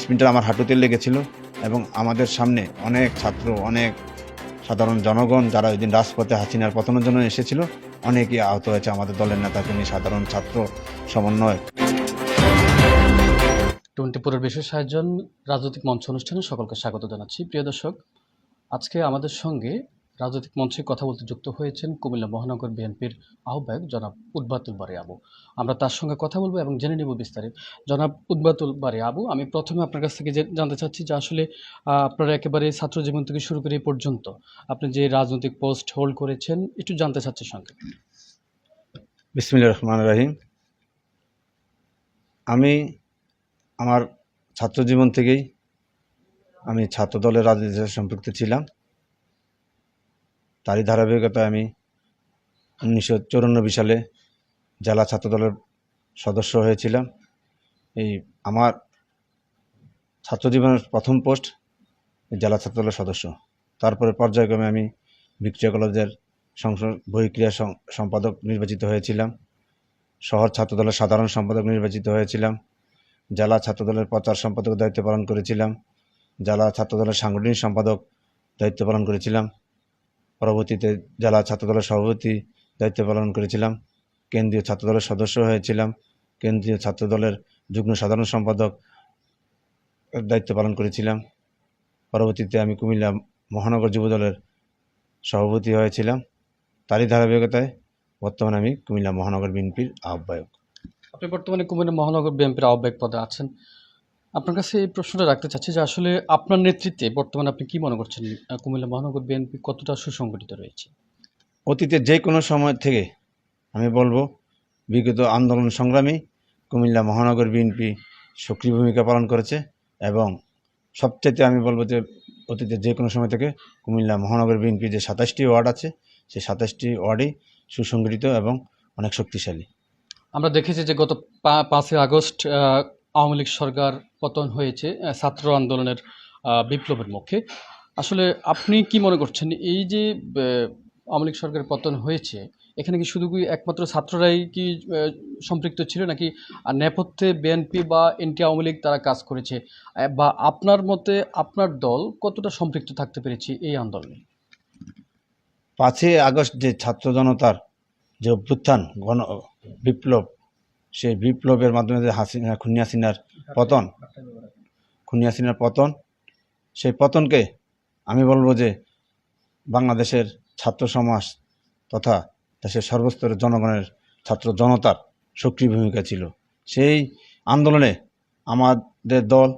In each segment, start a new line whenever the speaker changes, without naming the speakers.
স্পিনটা আমার হাঁটুতে লেগেছিল এবং আমাদের সামনে অনেক ছাত্র, অনেক সাধারণ জনগণ যারা ওই দিন রাজপথে হাসিনার পতনের জন্য এসেছিল, অনেকেই আহত হয়েছে আমাদের দলের নেতাকর্মী সাধারণ ছাত্র সমন্বয়।
টোয়েন্টিপুরের বিশেষ আয়োজন রাজনৈতিক মঞ্চ অনুষ্ঠানে সকলকে স্বাগত জানাচ্ছি। প্রিয় দর্শক, আজকে আমাদের সঙ্গে রাজনৈতিক মঞ্চে কথা বলতে যুক্ত হয়েছেন কুমিল্লা মহানগর বিএনপির আহ্বায়ক জনাব উদ্বাতুল বারে আবু। আমরা তার সঙ্গে কথা বলব এবং জেনে নেব বিস্তারিত। জনাব উদ্বাতুল বারে আবু, আমি প্রথমে আপনার কাছ থেকে জানতে চাচ্ছি যে আসলে আপনারা একেবারে ছাত্র জীবন থেকে শুরু করে পর্যন্ত আপনি যে রাজনৈতিক পোস্ট হোল্ড করেছেন, একটু জানতে চাচ্ছি সঙ্গে।
বিসমিল্লা রহমান রাহিম। আমি আমার ছাত্র জীবন থেকেই আমি ছাত্র দলের রাজনীতির সাথে সম্পৃক্ত ছিলাম। তারই ধারাবাহিকতায় আমি উনিশশো চৌরানব্বই সালে জেলা ছাত্রদলের সদস্য হয়েছিলাম। এই আমার ছাত্র জীবনের প্রথম পোস্ট জেলা ছাত্রদলের সদস্য। তারপরে পর্যায়ক্রমে আমি ভিক্টোরিয়া কলেজের সংসদ বহিক্রিয়া সম্পাদক নির্বাচিত হয়েছিলাম। শহর ছাত্রদলের সাধারণ সম্পাদক নির্বাচিত হয়েছিলাম। জেলা ছাত্রদলের প্রচার সম্পাদক দায়িত্ব পালন করেছিলাম। জেলা ছাত্রদলের সাংগঠনিক সম্পাদক দায়িত্ব পালন করেছিলাম। পরবর্তীতে জেলা ছাত্রদলের সভাপতি দায়িত্ব পালন করেছিলাম। কেন্দ্রীয় ছাত্রদলের সদস্য হয়েছিলাম। কেন্দ্রীয় ছাত্র দলের যুগ্ম সাধারণ সম্পাদক দায়িত্ব পালন করেছিলাম। পরবর্তীতে আমি কুমিল্লা মহানগর যুব দলের সভাপতি হয়েছিলাম। তারই ধারাবাহিকতায় বর্তমানে আমি কুমিল্লা মহানগর বিএনপির আহ্বায়ক।
আপনি বর্তমানে কুমিল্লা মহানগর বিএনপির আহ্বায়ক পদে আছেন। আপনার কাছে এই প্রশ্নটা রাখতে চাচ্ছি যে আসলে আপনার নেতৃত্বে বর্তমানে আপনি কি মনে করছেন? কুমিল্লা মহানগর বিএনপি কতটা সুসংগঠিত রয়েছে?
অতীতে যে কোনো সময় থেকে আমি বলব বিগত আন্দোলন সংগ্রামী কুমিল্লা মহানগর বিএনপি সক্রিয় ভূমিকা পালন করেছে এবং সবচাইতে আমি বলব যে অতীতে যে কোনো সময় থেকে কুমিল্লা মহানগর বিএনপি যে সাতাশটি ওয়ার্ড আছে সেই সাতাশটি ওয়ার্ডই সুসংগঠিত এবং অনেক শক্তিশালী।
আমরা দেখেছি যে গত পাঁচই আগস্ট আওয়ামী লীগ সরকার পতন হয়েছে ছাত্র আন্দোলনের বিপ্লবের মুখে। আসলে আপনি কি মনে করছেন, এই যে আওয়ামী লীগ সরকারের পতন হয়েছে, এখানে কি শুধু কি একমাত্র ছাত্ররাই কি সম্পৃক্ত ছিল, নাকি নেপথ্যে বিএনপি বা এনটি আওয়ামী লীগ তারা কাজ করেছে? বা আপনার মতে আপনার দল কতটা সম্পৃক্ত থাকতে পেরেছে এই আন্দোলনে?
পাঁচই আগস্ট যে ছাত্র জনতার যে অভ্যুত্থান, গণ, বিপ্লব সেই বিপ্লবের মাধ্যমে যে হাসিনা খুনি হাসিনার পতন। খুনি হাসিনার পতন। সেই পতনকে আমি বলব যে বাংলাদেশের ছাত্র সমাজ তথা দেশের সর্বস্তরের জনগণের ছাত্র জনতার সক্রিয় ভূমিকা ছিল। সেই আন্দোলনে আমাদের দল,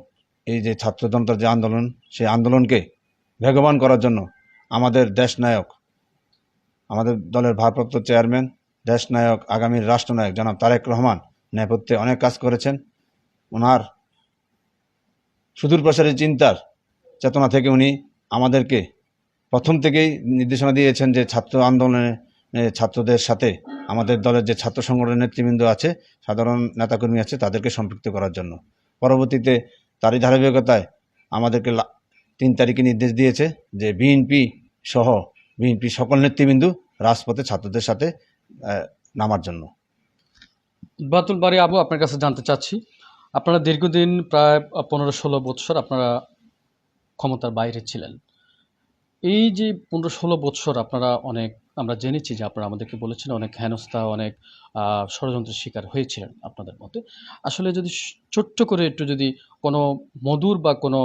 এই যে ছাত্র জনতার যে আন্দোলন, সেই আন্দোলনকে বেগবান করার জন্য আমাদের দেশ নায়ক, আমাদের দলের ভারপ্রাপ্ত চেয়ারম্যান দেশনায়ক, আগামীর রাষ্ট্রনায়ক জনাব তারেক রহমান নেপথ্যে অনেক কাজ করেছেন। ওনার সুদূর প্রসারী চিন্তার চেতনা থেকে উনি আমাদেরকে প্রথম থেকেই নির্দেশনা দিয়েছেন যে ছাত্র আন্দোলনে ছাত্রদের সাথে আমাদের দলের যে ছাত্র সংগঠনের নেতৃবৃন্দ আছে, সাধারণ নেতাকর্মী আছে, তাদেরকে সম্পৃক্ত করার জন্য। পরবর্তীতে তারই ধারাবাহিকতায় আমাদেরকে তিন তারিখে নির্দেশ দিয়েছে যে বিএনপি সহ, বিএনপি সকল নেতৃবৃন্দ রাজপথে ছাত্রদের সাথে নামার জন্য।
বাতুল বাড়ি আবু, আপনার কাছে জানতে চাচ্ছি। আপনারা দীর্ঘদিন প্রায় পনেরো ষোলো বৎসর আপনারা ক্ষমতার বাইরে ছিলেন। এই যে পনেরো ষোলো বৎসর আপনারা অনেক, আমরা জেনেছি যে আপনারা আমাদেরকে বলেছেন অনেক হেনস্থা, অনেক ষড়যন্ত্রের শিকার হয়েছিলেন আপনাদের মতে। আসলে যদি ছোট্ট করে একটু যদি কোনো মধুর বা কোনো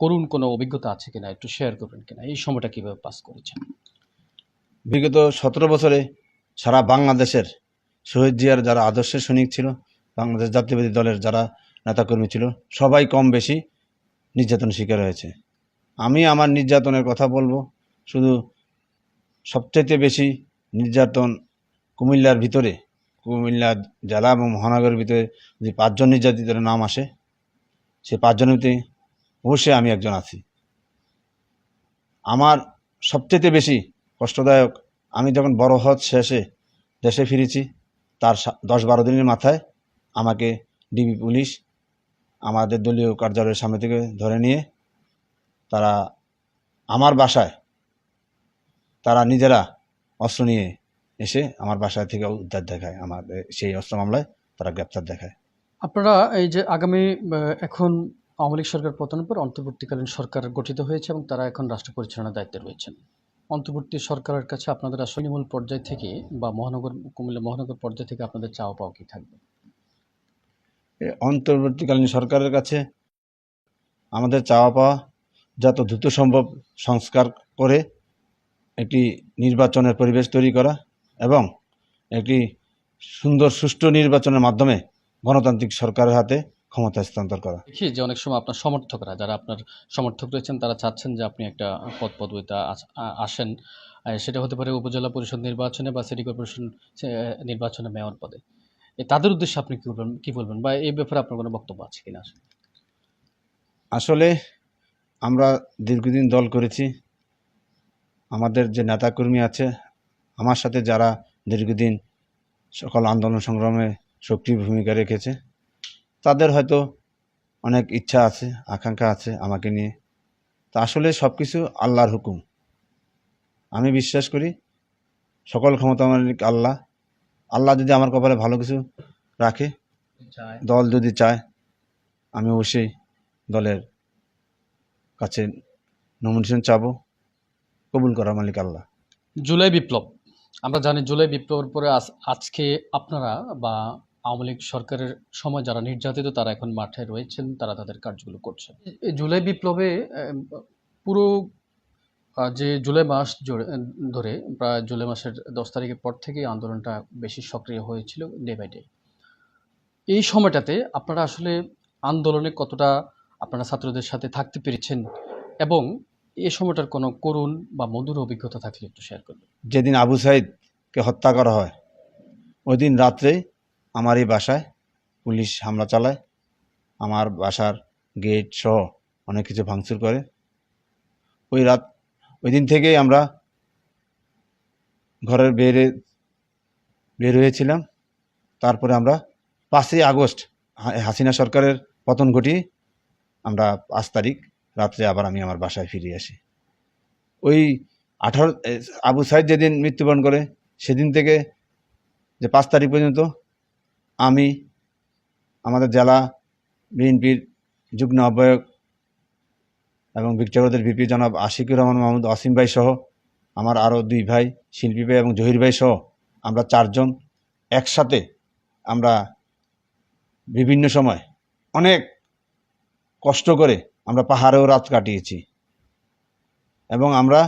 করুণ কোনো অভিজ্ঞতা আছে কিনা, একটু শেয়ার করবেন কিনা? এই সময়টা কীভাবে পাস করেছেন?
বিগত সতেরো বছরে সারা বাংলাদেশের শহীদ জিয়ার যারা আদর্শের সৈনিক ছিল, বাংলাদেশ জাতীয়বাদী দলের যারা নেতাকর্মী ছিল, সবাই কম বেশি নির্যাতন শিকার হয়েছে। আমি আমার নির্যাতনের কথা বলব, শুধু সবচাইতে বেশি নির্যাতন কুমিল্লার ভিতরে, কুমিল্লা জেলা এবং মহানগরের ভিতরে যে পাঁচজন নির্যাতিতের নাম আসে, সে পাঁচজনের ভিতরে অবশ্যই আমি একজন আছি। আমার সবচেয়ে বেশি কষ্টদায়ক। আমি যখন বড় হজ শেষে দেশে ফিরেছি, তার দশ বারো দিনের মাথায় আমাকে ডিবি পুলিশ আমাদের দলীয় কার্যালয়ের সামনে থেকে ধরে নিয়ে তারা আমার বাসায়, তারা নিজেরা অস্ত্র নিয়ে এসে আমার বাসায় থেকে উদ্ধার দেখায়, আমার সেই অস্ত্র মামলায় তারা গ্রেপ্তার দেখায়।
আপনারা এই যে আগামী এখন আওয়ামী লীগ সরকার পতনের পর অন্তর্বর্তীকালীন সরকার গঠিত হয়েছে এবং তারা এখন রাষ্ট্র পরিচালনার দায়িত্বে রয়েছেন। অন্তর্বর্তী সরকারের কাছে আপনাদের আসলে পর্যায় থেকে বা মহানগর, কুমিল্লা মহানগর পর্যায় থেকে আপনাদের চাওয়া পাওয়া কি থাকবে?
অন্তর্বর্তীকালীন সরকারের কাছে আমাদের চাওয়া পাওয়া যত দ্রুত সম্ভব সংস্কার করে একটি নির্বাচনের পরিবেশ তৈরি করা এবং একটি সুন্দর সুষ্ঠু নির্বাচনের মাধ্যমে গণতান্ত্রিক সরকারের হাতে ক্ষমতা হস্তান্তর করা।
দেখি যে অনেক সময় আপনার সমর্থকরা যারা আপনার সমর্থক রয়েছেন তারা চাচ্ছেন যে আপনি একটা পদ পদবিতে আসেন। সেটা হতে পারে উপজেলা পরিষদ নির্বাচনে বা সিটি কর্পোরেশন নির্বাচনে মেয়র পদে। তাদের উদ্দেশ্যে আপনি কী বলবেন কী বলবেন বা এই ব্যাপারে আপনার কোনো বক্তব্য আছে কিনা?
আসলে আমরা দীর্ঘদিন দল করেছি। আমাদের যে নেতাকর্মী আছে আমার সাথে যারা দীর্ঘদিন সকল আন্দোলন সংগ্রামে সক্রিয় ভূমিকা রেখেছে তাদের হয়তো অনেক ইচ্ছা আছে আকাঙ্ক্ষা আছে আমাকে নিয়ে। তা আসলে সব কিছু আল্লাহর হুকুম। আমি বিশ্বাস করি সকল ক্ষমতা মালিক আল্লাহ। আল্লাহ যদি আমার কপালে ভালো কিছু রাখে দল যদি চায় আমি অবশ্যই দলের কাছে নমিনেশন চাব। কবুল করার মালিক আল্লাহ।
জুলাই বিপ্লব। আমরা জানি জুলাই বিপ্লবের পরে আজ আজকে আপনারা বা আওয়ামী লীগ সরকারের সময় যারা নির্যাতিত তারা এখন মাঠে রয়েছেন তারা তাদের কাজগুলো করছে এই জুলাই বিপ্লবে পুরো যে জুলাই মাস জুড়ে- ধরে প্রায় জুলাই মাসের দশ তারিখের পর থেকেই আন্দোলনটা বেশি সক্রিয় হয়েছিল ডে বাই ডে এই সময়টাতে আপনারা আসলে আন্দোলনে কতটা আপনারা ছাত্রদের সাথে থাকতে পেরেছেন এবং এ সময়টার কোনো করুণ বা মধুর অভিজ্ঞতা থাকলে একটু শেয়ার করবেন।
যেদিন আবু সাইদকে হত্যা করা হয় ওই দিন রাত্রে আমার এই বাসায় পুলিশ হামলা চালায়। আমার বাসার গেট সহ অনেক কিছু ভাঙচুর করে। ওই রাত, ওই দিন থেকেই আমরা ঘরের বেরে বের হয়েছিলাম। তারপরে আমরা পাঁচই আগস্ট হাসিনা সরকারের পতন ঘটিয়ে আমরা পাঁচ তারিখ রাত্রে আবার আমি আমার বাসায় ফিরে আসি। ওই আঠারো আবু সাইদ যেদিন মৃত্যুবরণ করে, সেদিন থেকে যে পাঁচ তারিখ পর্যন্ত আমি, আমাদের জেলা বিএনপির যুগ্ম আহ্বায়ক এবং ভিক্টোরিয়াদের ভিপি জনাব আশিকুর রহমান মাহমুদ অসীম ভাই সহ আমার আরও দুই ভাই, শিল্পী ভাই এবং জহির ভাই সহ আমরা চারজন একসাথে আমরা বিভিন্ন সময় অনেক কষ্ট করে আমরা পাহাড়েও রাত কাটিয়েছি এবং আমরা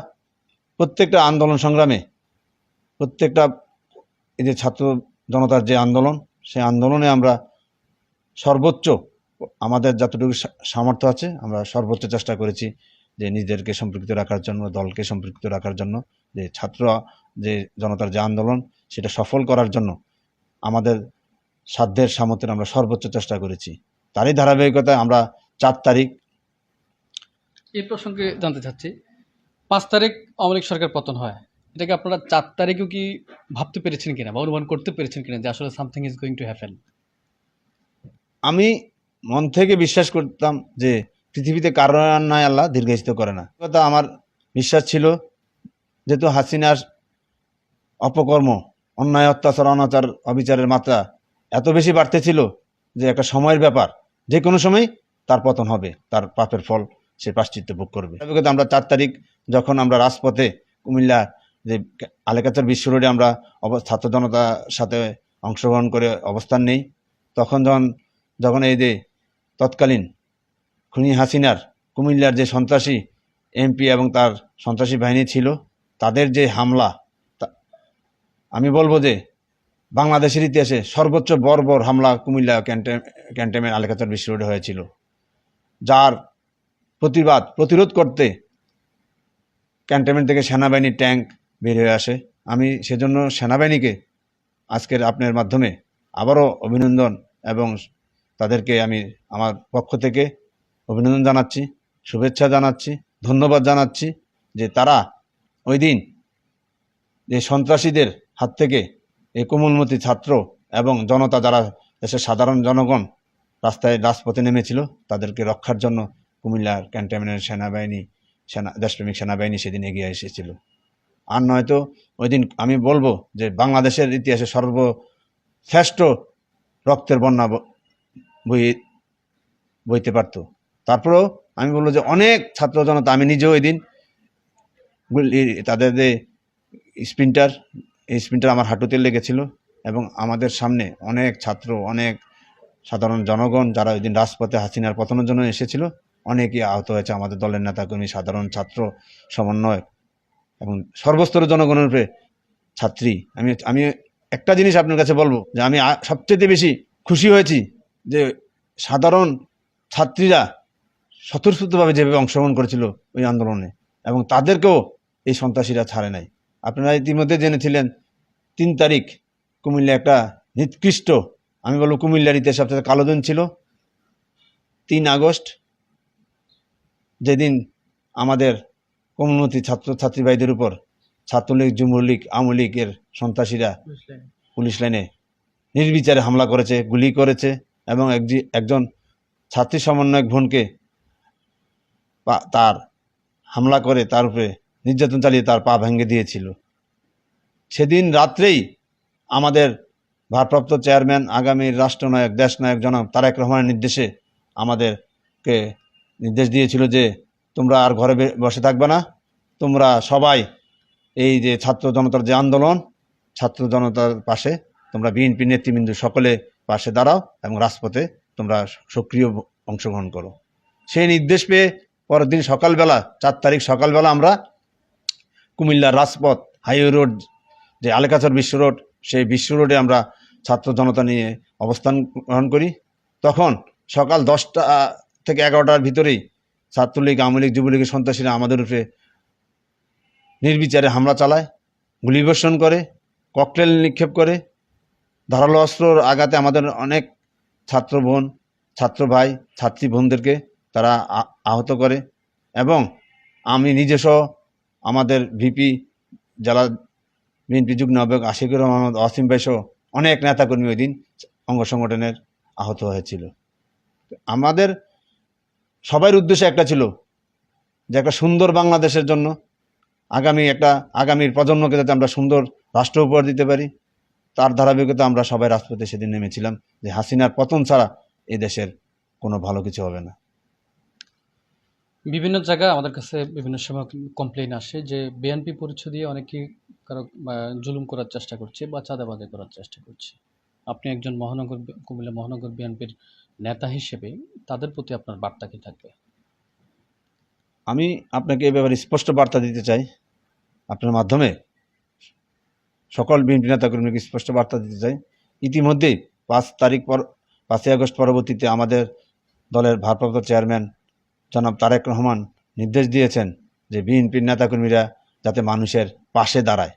প্রত্যেকটা আন্দোলন সংগ্রামে প্রত্যেকটা এই যে ছাত্র জনতার যে আন্দোলন সেই আন্দোলনে আমরা সর্বোচ্চ, আমাদের যতটুকু সামর্থ্য আছে, আমরা সর্বোচ্চ চেষ্টা করেছি যে নিজেদেরকে সম্পৃক্ত রাখার জন্য, দলকে সম্পৃক্ত রাখার জন্য, যে ছাত্র, যে জনতার যে আন্দোলন, সেটা সফল করার জন্য আমাদের সাধ্যের সামর্থ্যের আমরা সর্বোচ্চ চেষ্টা করেছি। তারই ধারাবাহিকতায় আমরা চার তারিখ
এই প্রসঙ্গে জানতে চাচ্ছি, পাঁচ তারিখ আওয়ামী লীগ সরকার পতন হয়। এটাকে আপনারা চার তারিখেও কি ভাবতে পেরেছেন কিনা বা অনুমান করতে পেরেছেন কিনা যে আসলে something is going to happen
আমি মন থেকে বিশ্বাস করতাম যে পৃথিবীতে কারও নাই আল্লাহ দীর্ঘায়িত করে না। কথা আমার বিশ্বাস ছিল। যেহেতু হাসিনার অপকর্ম, অন্যায়, অত্যাচার, অনাচার, অবিচারের মাত্রা এত বেশি বাড়তেছিল যে একটা সময়ের ব্যাপার। যে কোনো সময় তার পতন হবে, তার পাপের ফল সে প্রাশ্চিত্য ভোগ করবে। আমরা চার তারিখ যখন আমরা রাজপথে কুমিল্লা যে আলেকাচার বিশ্ব রোডে আমরা ছাত্র জনতার সাথে অংশগ্রহণ করে অবস্থান নেই। তখন যখন যখন এই যে তৎকালীন খুনি হাসিনার, কুমিল্লার যে সন্ত্রাসী এমপি এবং তার সন্ত্রাসী বাহিনী ছিল, তাদের যে হামলা আমি বলব যে বাংলাদেশের ইতিহাসে সর্বোচ্চ বর্বর হামলা কুমিল্লা ক্যান্টে ক্যান্টনমেন্ট আলেকাচার বিশ্ব রোডে হয়েছিল। যার প্রতিবাদ, প্রতিরোধ করতে ক্যান্টনমেন্ট থেকে সেনাবাহিনীর ট্যাঙ্ক বের হয়ে আসে। আমি সেজন্য সেনাবাহিনীকে আজকের আপনার মাধ্যমে আবারও অভিনন্দন এবং তাদেরকে আমি আমার পক্ষ থেকে অভিনন্দন জানাচ্ছি, শুভেচ্ছা জানাচ্ছি, ধন্যবাদ জানাচ্ছি যে তারা ওই দিন যে সন্ত্রাসীদের হাত থেকে এই কোমলমতি ছাত্র এবং জনতা যারা দেশের সাধারণ জনগণ রাস্তায় রাজপথে নেমেছিল, তাদেরকে রক্ষার জন্য কুমিল্লার ক্যান্টনমেন্টের সেনাবাহিনী, সেনা দেশপ্রেমিক সেনাবাহিনী সেদিন এগিয়ে এসেছিল। আর নয়তো ওই দিন আমি বলব যে বাংলাদেশের ইতিহাসে সর্বশ্রেষ্ঠ রক্তের বন্যা বই বইতে পারতো। তারপরেও আমি বলব যে অনেক ছাত্র জনতা, আমি নিজেও ওই দিন তাদের যে স্প্রিন্টার, এই স্প্রিন্টার আমার হাঁটুতে লেগেছিল এবং আমাদের সামনে অনেক ছাত্র, অনেক সাধারণ জনগণ যারা ওই দিন রাজপথে হাসিনার পতনের জন্য এসেছিল, অনেকেই আহত হয়েছে। আমাদের দলের নেতাকর্মী, সাধারণ ছাত্র সমন্বয় এবং সর্বস্তরের জনগণের ছাত্রী, আমি আমি একটা জিনিস আপনার কাছে বলব, যে আমি সবচেয়ে বেশি খুশি হয়েছি যে সাধারণ ছাত্রীরা স্বতঃস্ফূর্তভাবে যেভাবে অংশগ্রহণ করেছিল ওই আন্দোলনে, এবং তাদেরকেও এই সন্ত্রাসীরা ছাড়ে নাই। আপনারা ইতিমধ্যে জেনেছিলেন, তিন তারিখ কুমিল্লা একটা নিকৃষ্ট, আমি বলব কুমিল্লার ইতিহাস সবচেয়ে কালো দিন ছিল। তিন আগস্ট, যেদিন আমাদের কমিউনিটি ছাত্র ছাত্রী ভাইদের উপর ছাত্রলীগ যুবলীগ আওয়ামী লীগের সন্ত্রাসীরা পুলিশ লাইনে। নির্বিচারে হামলা করেছে গুলি করেছে এবং একজি- একজন ছাত্রী সমন্বয়ক বোনকে তার হামলা করে তার উপরে নির্যাতন চালিয়ে তার পা ভেঙে দিয়েছিল। সেদিন রাত্রেই আমাদের ভারপ্রাপ্ত চেয়ারম্যান আগামী রাষ্ট্রনায়ক দেশনায়ক জনাব তারেক রহমানের নির্দেশে আমাদেরকে নির্দেশ দিয়েছিল যে তোমরা আর ঘরে বসে থাকবে না। তোমরা সবাই এই যে ছাত্র জনতার যে আন্দোলন, ছাত্র জনতার পাশে তোমরা বিএনপি নেতৃবৃন্দ সকলে পাশে দাঁড়াও এবং রাজপথে তোমরা সক্রিয় অংশগ্রহণ করো। সেই নির্দেশ পেয়ে পরের দিন সকালবেলা, চার তারিখ সকালবেলা আমরা কুমিল্লার রাজপথ, হাইওয়ে রোড, যে আলেকাচর বিশ্ব রোড, সেই বিশ্ব রোডে আমরা ছাত্র জনতা নিয়ে অবস্থান গ্রহণ করি। তখন সকাল দশটা থেকে এগারোটার ভিতরেই ছাত্রলীগ, আওয়ামী লীগ, যুবলীগের সন্ত্রাসীরা আমাদের উপরে নির্বিচারে হামলা চালায় গুলিবর্ষণ করে, ককটেল নিক্ষেপ করে, ধারালো অস্ত্রর আঘাতে আমাদের অনেক ছাত্র বোন, ছাত্র ভাই, ছাত্রী বোনদেরকে তারা আহত করে এবং আমি নিজস্ব আমাদের ভিপি জেলা বিএনপি যুগ্ম আহ্বায়ক আশিকুর রহমান, অসীম ভাই সহ অনেক নেতাকর্মী ওই দিন অঙ্গ সংগঠনের আহত হয়েছিল। আমাদের সবার উদ্দেশ্য একটা ছিল যে একটা সুন্দর বাংলাদেশের জন্য আগামী একটা আগামীর প্রজন্মকে যাতে আমরা সুন্দর রাষ্ট্র উপহার দিতে পারি। তার ধারাবাহিকতা আমরা সবাই রাজপথে সেদিন নেমেছিলাম যে হাসিনার পতন ছাড়া এই দেশের কোনো ভালো কিছু হবে না।
বিভিন্ন জায়গায় আমাদের কাছে বিভিন্ন সময় কমপ্লেন আসে যে বিএনপি পরিচয় দিয়ে অনেকে কারও জুলুম করার চেষ্টা করছে বা চাঁদাবাজি করার চেষ্টা করছে। আপনি একজন মহানগর, কুমিল্লা মহানগর বিএনপির নেতা হিসেবে তাদের প্রতি আপনার বার্তা কি থাকবে?
আমি আপনাকে এ ব্যাপারে স্পষ্ট বার্তা দিতে চাই। আপনার মাধ্যমে সকল বিএনপি নেতাকর্মীকে স্পষ্ট বার্তা দিতে চাই। ইতিমধ্যেই পাঁচ তারিখ পর, পাঁচই আগস্ট পরবর্তীতে আমাদের দলের ভারপ্রাপ্ত চেয়ারম্যান জনাব তারেক রহমান নির্দেশ দিয়েছেন যে বিএনপির নেতাকর্মীরা যাতে মানুষের পাশে দাঁড়ায়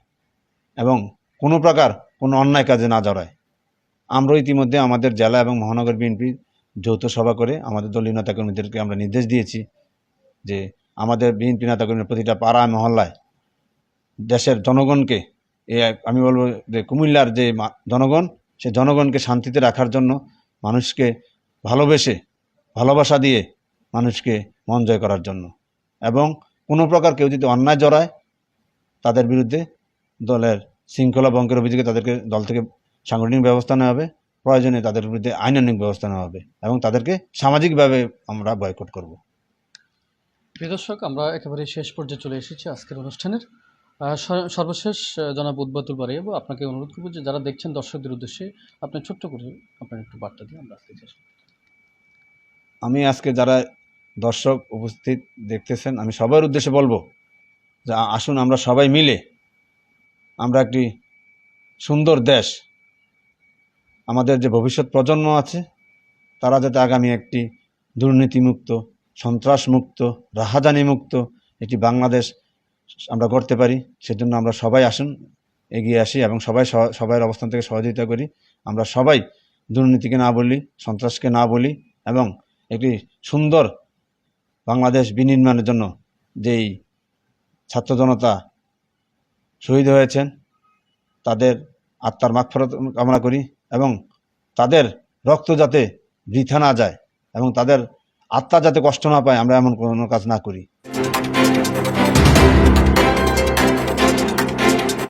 এবং কোনো প্রকার কোনো অন্যায় কাজে না জড়ায়। আমরা ইতিমধ্যে আমাদের জেলা এবং মহানগর বিএনপি যৌথ সভা করে আমাদের দলীয় নেতাকর্মীদেরকে আমরা নির্দেশ দিয়েছি যে আমাদের বিএনপি নেতাকর্মীর প্রতিটা পাড়া মহল্লায় দেশের জনগণকে, এ আমি বলব যে কুমিল্লার যে জনগণ, সে জনগণকে শান্তিতে রাখার জন্য মানুষকে ভালোবেসে, ভালোবাসা দিয়ে মানুষকে মন জয় করার জন্য। এবং কোনো প্রকার কেউ যদি অন্যায় জড়ায়, তাদের বিরুদ্ধে দলের শৃঙ্খলা ভঙ্গের অভিযোগে তাদেরকে দল থেকে সাংগঠনিক ব্যবস্থা নেওয়া হবে। প্রয়োজনে তাদের বিরুদ্ধে আইনানুক ব্যবস্থা নেওয়া হবে এবং তাদেরকে সামাজিকভাবে আমরা বয়কট করব।
প্রিয় দর্শক আমরা একেবারে শেষ পর্যায়ে চলে এসেছি আজকের অনুষ্ঠানের। সর্বশেষ জনাব উদ্বাতুল বাড়ি এবং আপনাকে অনুরোধ করব যে যারা দেখছেন দর্শকদের উদ্দেশ্যে আপনি ছোট্ট করে আপনার একটু বার্তা দিয়ে আমরা আজকে শেষ
আমি আজকে যারা দর্শক উপস্থিত দেখতেছেন আমি সবার উদ্দেশ্যে বলব যে আসুন আমরা সবাই মিলে আমরা একটি সুন্দর দেশ আমাদের যে ভবিষ্যৎ প্রজন্ম আছে, তারা যাতে আগামী একটি দুর্নীতিমুক্ত, সন্ত্রাসমুক্ত, রাহাজানিমুক্ত একটি বাংলাদেশ আমরা করতে পারি, সেজন্য আমরা সবাই আসুন, এগিয়ে আসি এবং সবাই সবাইয়ের অবস্থান থেকে সহযোগিতা করি। আমরা সবাই দুর্নীতিকে না বলি, সন্ত্রাসকে না বলি এবং একটি সুন্দর বাংলাদেশ বিনির্মাণের জন্য যেই ছাত্র জনতা শহীদ হয়েছেন, তাদের আত্মার মাগফরত কামনা করি। এবং তাদের রক্ত যাতে বৃথা না যায় এবং তাদের আত্মা যাতে কষ্ট না পায়, আমরা এমন কোনো কাজ না করি।